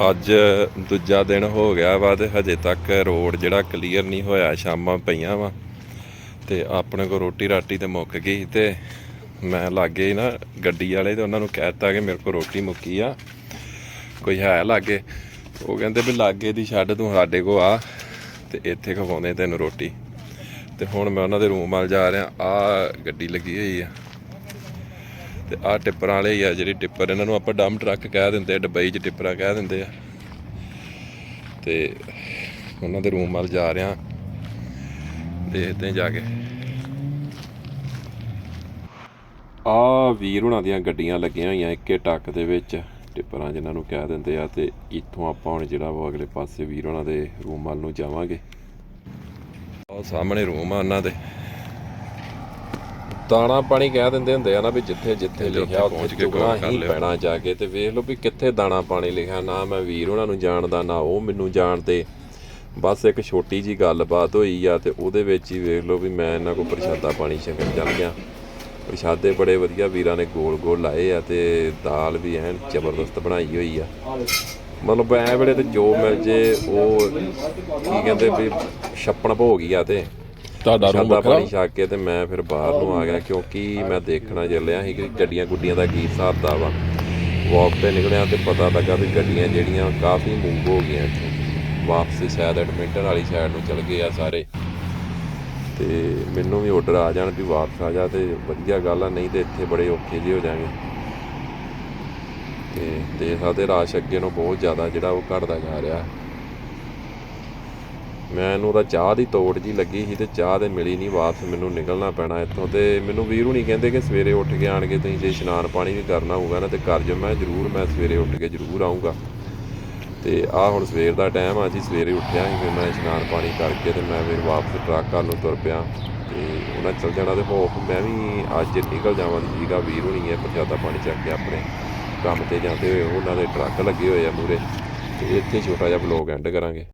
ਅੱਜ ਦੂਜਾ ਦਿਨ ਹੋ ਗਿਆ ਵਾ ਤੇ ਹਜੇ ਤੱਕ ਰੋਡ ਜਿਹੜਾ ਕਲੀਅਰ ਨਹੀਂ ਹੋਇਆ, ਸ਼ਾਮਾਂ ਪਈਆਂ ਵਾ। ਤੇ ਆਪਣੇ ਕੋ ਰੋਟੀ ਰਾਟੀ ਤੇ ਮੁੱਕ ਗਈ ਤੇ ਮੈਂ ਲਾਗੇ ਨਾ ਗੱਡੀ ਵਾਲੇ ਤੇ ਉਹਨਾਂ ਨੂੰ ਕਹਿਤਾ ਕਿ ਮੇਰੇ ਕੋ ਰੋਟੀ ਮੁੱਕੀ ਆ, ਕੋਈ ਹੈ ਲਾਗੇ। ਉਹ ਕਹਿੰਦੇ ਵੀ ਲਾਗੇ ਦੀ ਛੱਡ, ਤੂੰ ਸਾਡੇ ਕੋ ਆ ਤੇ ਇੱਥੇ ਖਵਾਉਂਦੇ ਤੈਨੂੰ ਰੋਟੀ। ਤੇ ਹੁਣ ਮੈਂ ਉਹਨਾਂ ਦੇ ਰੂਮ ਵੱਲ ਜਾ ਰਿਹਾ ਆ ਗੱਡੀ ਲੱਗੀ ਹੋਈ ਆ। ਤੇ ਆਹ ਟਿੱਪਰਾਂ ਵਾਲੇ ਹੀ ਆ ਜਿਹੜੀ ਟਿੱਪਰ, ਇਹਨਾਂ ਨੂੰ ਆਪਾਂ ਡੰਮ ਟਰੱਕ ਕਹਿ ਦਿੰਦੇ ਆ, ਡਬਈ 'ਚ ਟਿੱਪਰਾਂ ਕਹਿ ਦਿੰਦੇ ਆ। ਤੇ ਉਹਨਾਂ ਦੇ ਰੂਮ ਵੱਲ ਜਾ ਰਿਹਾ ਦੇਖਦੇ ਜਾ ਕੇ। ਆ ਵੀਰ ਹੁਣਾਂ ਦੀਆਂ ਗੱਡੀਆਂ ਲੱਗੀਆਂ ਹੋਈਆਂ ਇੱਕੇ ਟੱਕ ਦੇ ਵਿੱਚ, ਟਿੱਪਰਾਂ ਜਿਨ੍ਹਾਂ ਨੂੰ ਕਹਿ ਦਿੰਦੇ ਆ, ਤੇ ਇੱਥੋਂ ਆਪਾਂ ਹੁਣ ਜਿਹੜਾ ਉਹ ਅਗਲੇ ਪਾਸੇ ਵੀਰ ਹੁਣਾਂ ਦੇ ਰੂਮ ਵੱਲ ਨੂੰ ਜਾਵਾਂਗੇ। ਉਹ ਸਾਹਮਣੇ ਰੂਮ ਆ ਉਹਨਾਂ ਦੇ। ਦਾਣਾ ਪਾਣੀ ਕਹਿ ਦਿੰਦੇ ਹੁੰਦੇ ਆ ਨਾ ਵੀ ਜਿੱਥੇ ਜਿੱਥੇ ਲਿਖਿਆ ਉੱਥੇ ਚੁਗਣਾ ਹੀ ਪੈਣਾ ਜਾ ਕੇ ਤੇ ਵੇਖ ਲਓ ਵੀ ਕਿੱਥੇ ਦਾਣਾ ਪਾਣੀ ਲਿਖਿਆ ਨਾ ਮੈਂ ਵੀਰ ਉਹਨਾਂ ਨੂੰ ਜਾਣਦਾ ਨਾ ਉਹ ਮੈਨੂੰ ਜਾਣਦੇ। ਬਸ ਇੱਕ ਛੋਟੀ ਜੀ ਗੱਲਬਾਤ ਹੋਈ ਆ ਤੇ ਉਹਦੇ ਵਿੱਚ ਹੀ ਵੇਖ ਲਓ ਵੀ ਮੈਂ ਇਹਨਾਂ ਕੋਲ ਪ੍ਰਸ਼ਾਦਾ ਪਾਣੀ ਛਕਣ ਚੱਲ ਗਿਆ। ਪ੍ਰਸ਼ਾਦੇ ਬੜੇ ਵਧੀਆ ਵੀਰਾਂ ਨੇ ਗੋਲ ਗੋਲ ਲਾਏ ਆ ਤੇ ਦਾਲ ਵੀ ਐਨ ਜ਼ਬਰਦਸਤ ਬਣਾਈ ਹੋਈ ਆ। ਮਤਲਬ ਐ ਵੇਲੇ ਤੇ ਜੋ ਮਿਲ ਜੇ ਉਹ ਕੀ ਕਹਿੰਦੇ ਵੀ ਛੱਪਣ ਭੋਗ ਆ ਤੇ। ਤੁਹਾਡਾ ਰੂਮ ਪ੍ਰਸ਼ਾਦਾ ਵੱਖਰਾ ਪਾਣੀ ਛਕ ਕੇ ਤੇ ਮੈਂ ਫਿਰ ਬਾਹਰ ਨੂੰ ਆ ਗਿਆ ਕਿਉਂਕਿ ਮੈਂ ਦੇਖਣਾ ਚੱਲਿਆ ਸੀ ਕਿ ਗੱਡੀਆਂ ਗੁੱਡੀਆਂ ਦਾ ਕੀ ਹਿਸਾਬ ਦਾ ਵਾ ਵਾਕ ਤੇ ਨਿਕਲਿਆ ਤੇ ਪਤਾ ਲੱਗਾ ਵੀ ਗੱਡੀਆਂ ਜਿਹੜੀਆਂ ਕਾਫੀ ਮੂਵ ਹੋ ਗਈਆਂ ਇੱਥੋਂ। ਵਾਪਸ ਸ਼ਾਇਦ ਐਡਮਿੰਟਨ ਵਾਲੀ ਸਾਈਡ ਨੂੰ ਚਲ ਗਏ ਆ ਸਾਰੇ। ਤੇ ਮੈਨੂੰ ਵੀ ਆਰਡਰ ਆ ਜਾਣ ਵੀ ਵਾਪਸ ਆ ਜਾ ਤੇ ਵਧੀਆ ਗੱਲ ਆ ਨਹੀਂ ਤੇ ਇੱਥੇ ਬੜੇ ਔਖੇ ਜਿਹੇ ਹੋ ਜਾਣਗੇ। ਤੇ ਦੇ ਸਕਦੇ ਰਾਸ਼ ਅੱਗੇ ਨੂੰ ਬਹੁਤ ਜ਼ਿਆਦਾ ਜਿਹੜਾ ਉਹ ਘਟਦਾ ਜਾ ਰਿਹਾ। ਮੈਨੂੰ ਤਾਂ ਚਾਹ ਦੀ ਤੋੜ ਜੀ ਲੱਗੀ ਸੀ ਤੇ ਚਾਹ ਤੇ ਮਿਲੀ ਨਹੀਂ, ਵਾਪਸ ਮੈਨੂੰ ਨਿਕਲਣਾ ਪੈਣਾ ਇੱਥੋਂ ਤੇ ਮੈਨੂੰ ਵੀਰ ਹੁਣੀ ਕਹਿੰਦੇ ਕਿ ਸਵੇਰੇ ਉੱਠ ਕੇ ਆਣ ਕੇ ਤੁਸੀਂ ਜੇ ਇਸ਼ਨਾਨ ਪਾਣੀ ਵੀ ਕਰਨਾ ਹੋਊਗਾ ਨਾ ਤੇ ਕਰ ਜੋ, ਮੈਂ ਜ਼ਰੂਰ, ਮੈਂ ਸਵੇਰੇ ਉੱਠ ਕੇ ਜ਼ਰੂਰ ਆਉਂਗਾ ਤੇ ਆ ਹੁਣ ਸਵੇਰ ਦਾ ਟਾਈਮ ਆ ਜੀ ਸਵੇਰੇ ਉੱਠਿਆ ਸੀ, ਫਿਰ ਮੈਂ ਇਸ਼ਨਾਨ ਪਾਣੀ ਕਰਕੇ ਤੇ ਮੈਂ ਫਿਰ ਵਾਪਸ ਟਰੱਕ ਵੱਲ ਨੂੰ ਤੁਰ ਪਿਆ ਤੇ ਉਹਨਾਂ ਚੱਲ ਜਾਣਾ ਤੇ ਹੋਪ ਮੈਂ ਵੀ ਅੱਜ ਨਿਕਲ ਜਾਵਾਂ ਜੀਗਾ ਵੀਰ ਹੋਣੀ ਹੈ, ਪ੍ਰਸ਼ਾਦਾ ਪਾਣੀ ਚੱਕ ਕੇ ਆਪਣੇ ਕੰਮ ਤੇ ਜਾਂਦੇ ਹੋਏ, ਉਹਨਾਂ ਦੇ ਟਰੱਕ ਲੱਗੇ ਹੋਏ ਆ ਮੂਰੇ ਤੇ ਇੱਥੇ ਛੋਟਾ ਜਿਹਾ ਬਲੌਗ ਐਂਡ ਕਰਾਂਗੇ।